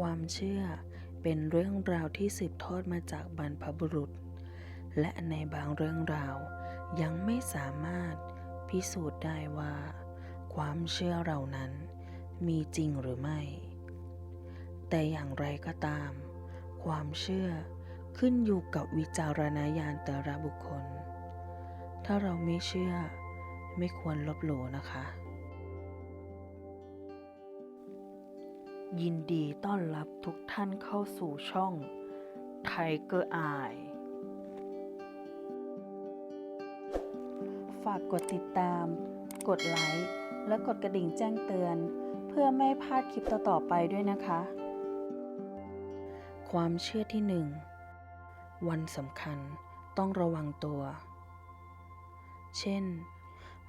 ความเชื่อเป็นเรื่องราวที่สืบทอดมาจากบรรพบุรุษ และในบางเรื่องราวยังไม่สามารถพิสูจน์ได้ว่า ความเชื่อเหล่านั้นมีจริงหรือไม่ แต่อย่างไรก็ตาม ความเชื่อขึ้นอยู่กับวิจารณญาณแต่ละบุคคล ถ้าเราไม่เชื่อไม่ควรลบหลู่นะคะ ยินดีต้อนรับทุกท่านเข้าสู่ช่องไทเกอร์อายฝากกดติดตาม กดไลค์ และกดกระดิ่งแจ้งเตือน เพื่อไม่พลาดคลิปต่อๆไปด้วยนะคะ ความเชื่อที่หนึ่ง วันสำคัญต้องระวังตัว เช่น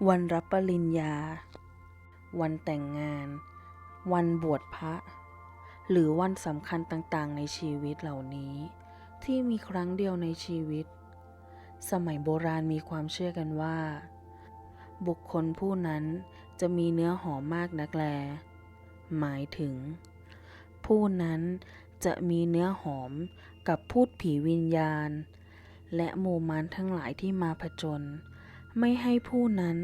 วันรับปริญญา วันแต่งงาน วันบวชพระ หรือวันสำคัญต่างๆ ในชีวิตเหล่านี้ ที่มีครั้งเดียวในชีวิต สมัยโบราณมีความเชื่อกันว่า บุคคลผู้นั้นจะมีเนื้อหอมมากนักแล หมายถึง ผู้นั้นจะมีเนื้อหอมกับพูดผีวิญญาณ และหมู่มารทั้งหลายที่มาผจญไม่ให้ผู้นั้น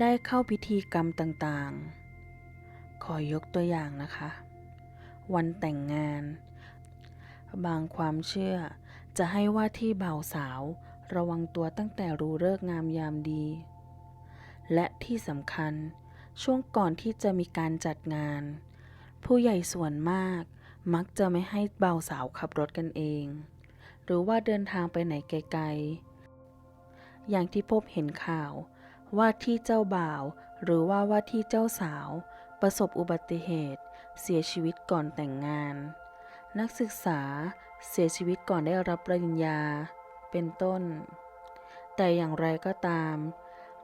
ได้เข้าพิธีกรรมต่างๆ ขอยกตัวอย่างนะคะ วันแต่งงาน บางความเชื่อจะให้ว่าที่บ่าวสาวระวังตัวตั้งแต่รู้เลิกงามยามดี และที่สำคัญช่วงก่อนที่จะมีการจัดงาน ผู้ใหญ่ส่วนมากมักจะไม่ให้บ่าวสาวขับรถกันเอง หรือว่าเดินทางไปไหนไกลๆ อย่างที่พบเห็นข่าวว่าที่เจ้าบ่าว หรือว่าว่าที่เจ้าสาว ประสบอุบัติเหตุ เสียชีวิตก่อนแต่งงาน นักศึกษาเสียชีวิตก่อนได้รับปริญญา เป็นต้น แต่อย่างไรก็ตาม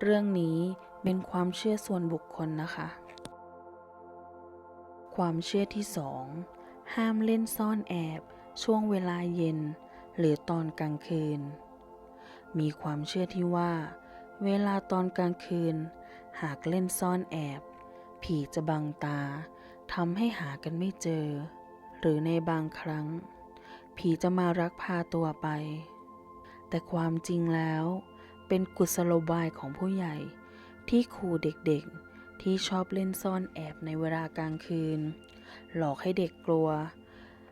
เรื่องนี้เป็นความเชื่อส่วนบุคคลนะคะ ความเชื่อที่สองห้ามเล่นซ่อนแอบ ช่วงเวลาเย็น หรือตอนกลางคืน มีความเชื่อที่ว่า เวลาตอนกลางคืน หากเล่นซ่อนแอบ ผีจะบังตาทำให้หากันไม่เจอ หรือในบางครั้ง ผีจะมารักพาตัวไป แต่ความจริงแล้วเป็นกุศโลบายของผู้ใหญ่ที่ขู่เด็กๆ ที่ชอบเล่นซ่อนแอบในเวลากลางคืน หลอกให้เด็กกลัว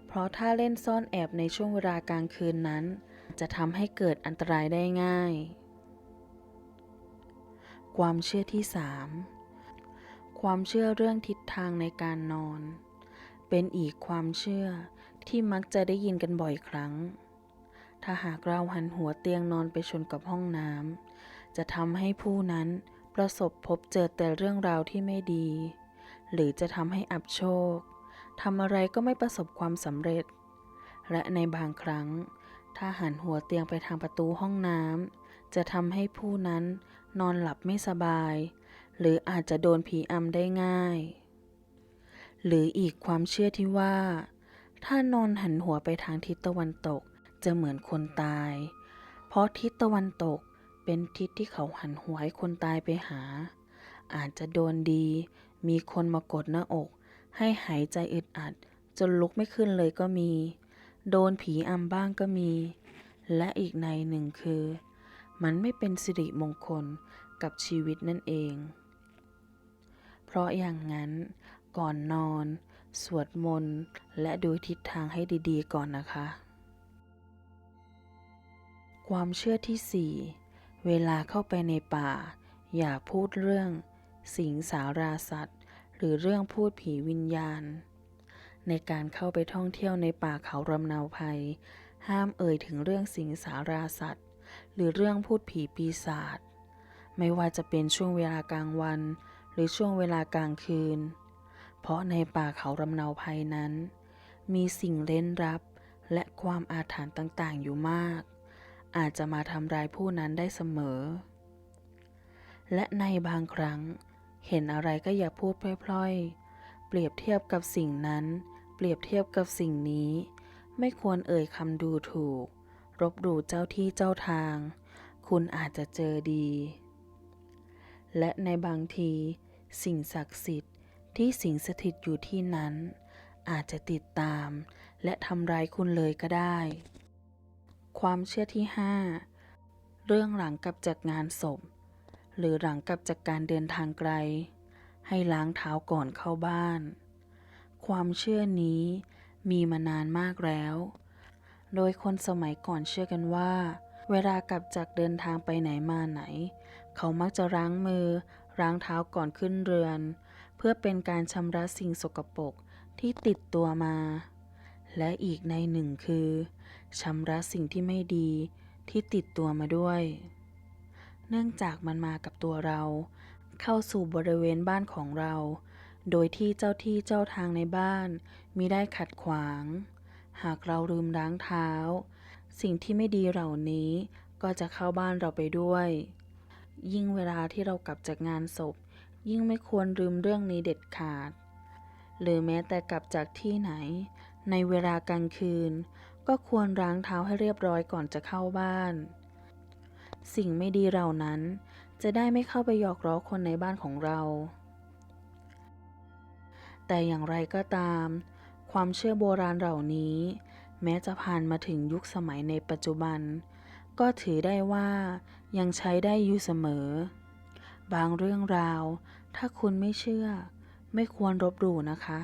เพราะถ้าเล่นซ่อนแอบในช่วงเวลากลางคืนนั้น จะทำให้เกิดอันตรายได้ง่าย ความเชื่อที่3 ความเชื่อเรื่องทิศทางในการนอน เป็นอีกความเชื่อที่มักจะได้ยินกันบ่อยครั้ง ถ้าหากเราหันหัวเตียงนอนไปชนกับห้องน้ำจะทำให้ผู้นั้นประสบพบเจอแต่เรื่องราวที่ไม่ดี หรือจะทำให้อับโชคทำอะไรก็ไม่ประสบความสำเร็จ และในบางครั้ง ถ้าหันหัวเตียงไปทางประตูห้องน้ำจะทำให้ผู้นั้นนอนหลับไม่สบาย หรืออาจจะโดนผีอำได้ง่าย หรืออีกความเชื่อที่ว่า ถ้านอนหันหัวไปทางทิศตะวันตกจะเหมือนคนตาย เพราะทิศตะวันตกเป็นทิศที่เขาหันหัวให้คนตายไปหา อาจจะโดนดี มีคนมากดหน้าอก ให้หายใจอึดอัด จนลุกไม่ขึ้นเลยก็มี โดนผีอำบ้างก็มี และอีกในหนึ่งคือ มันไม่เป็นสิริมงคลกับชีวิตนั่นเอง เพราะอย่างนั้นก่อนนอน สวดมนต์และดูทิศทางให้ดีๆ ก่อนนะคะ ความเชื่อที่ 4 เวลาเข้าไปในป่า อย่าพูดเรื่อง สิงสาราสัตว์ หรือเรื่องพูดผีวิญญาณ ในการเข้าไปท่องเที่ยวในป่าเขารำเนาภัย ห้ามเอ่ยถึงเรื่องสิงสาราสัตว์ หรือเรื่องพูดผีปีศาจไม่ว่าจะเป็นช่วงเวลากลางวัน หรือช่วงเวลากลางคืน เพราะในป่าเขารำเนาภัยนั้น มีสิ่งเร้นลับและความอาถรรพ์ต่างๆ อยู่มาก อาจจะมาทำร้ายผู้นั้นได้เสมอ และในบางครั้ง เห็นอะไรก็อย่าพูดพล่อยๆ เปรียบเทียบกับสิ่งนั้น เปรียบเทียบกับสิ่งนี้ ไม่ควรเอ่ยคำดูถูก รบหลู่เจ้าที่เจ้าทาง คุณอาจจะเจอดี และในบางที สิ่งศักดิ์สิทธิ์ที่สิงสถิตอยู่ที่นั้น อาจจะติดตาม และทำร้ายคุณเลยก็ได้ ความเชื่อที่ 5 เรื่องหลังกลับจากงานศพ หรือหลังกลับจากการเดินทางไกล ให้ล้างเท้าก่อนเข้าบ้าน ความเชื่อนี้มีมานานมากแล้ว โดยคนสมัยก่อนเชื่อกันว่า เวลากลับจากเดินทางไปไหนมาไหน เขามักจะล้างมือล้างเท้าก่อนขึ้นเรือน เพื่อเป็นการชำระสิ่งสกปรกที่ติดตัวมา และอีกในหนึ่งคือชำระสิ่งที่ไม่ดีที่ติดตัวมาด้วย เนื่องจากมันมากับตัวเรา เข้าสู่บริเวณบ้านของเรา โดยที่เจ้าที่เจ้าทางในบ้านมิได้ขัดขวาง หากเราลืมล้างเท้า สิ่งที่ไม่ดีเหล่านี้ก็จะเข้าบ้านเราไปด้วย ยิ่งเวลาที่เรากลับจากงานศพ ยิ่งไม่ควรลืมเรื่องนี้เด็ดขาด หรือแม้แต่กลับจากที่ไหน ในเวลากลางคืน ก็ควรล้างเท้าให้เรียบร้อยก่อนจะเข้าบ้าน สิ่งไม่ดีเหล่านั้น จะได้ไม่เข้าไปหยอกล้อคนในบ้านของเรา แต่อย่างไรก็ตาม ความเชื่อโบราณเหล่านี้ แม้จะผ่านมาถึงยุคสมัยในปัจจุบัน ก็ถือได้ว่ายังใช้ได้อยู่เสมอ บางเรื่องราว ถ้าคุณไม่เชื่อ ไม่ควรรบหลู่นะคะ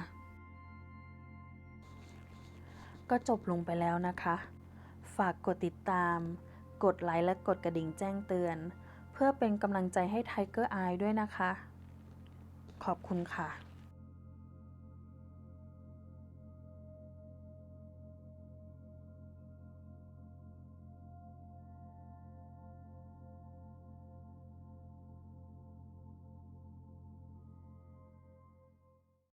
ก็จบลงไปแล้วนะคะ ฝากกดติดตาม กดไลค์และกดกระดิ่งแจ้งเตือน เพื่อเป็นกำลังใจให้ Tiger Eye ด้วยนะคะ ขอบคุณค่ะ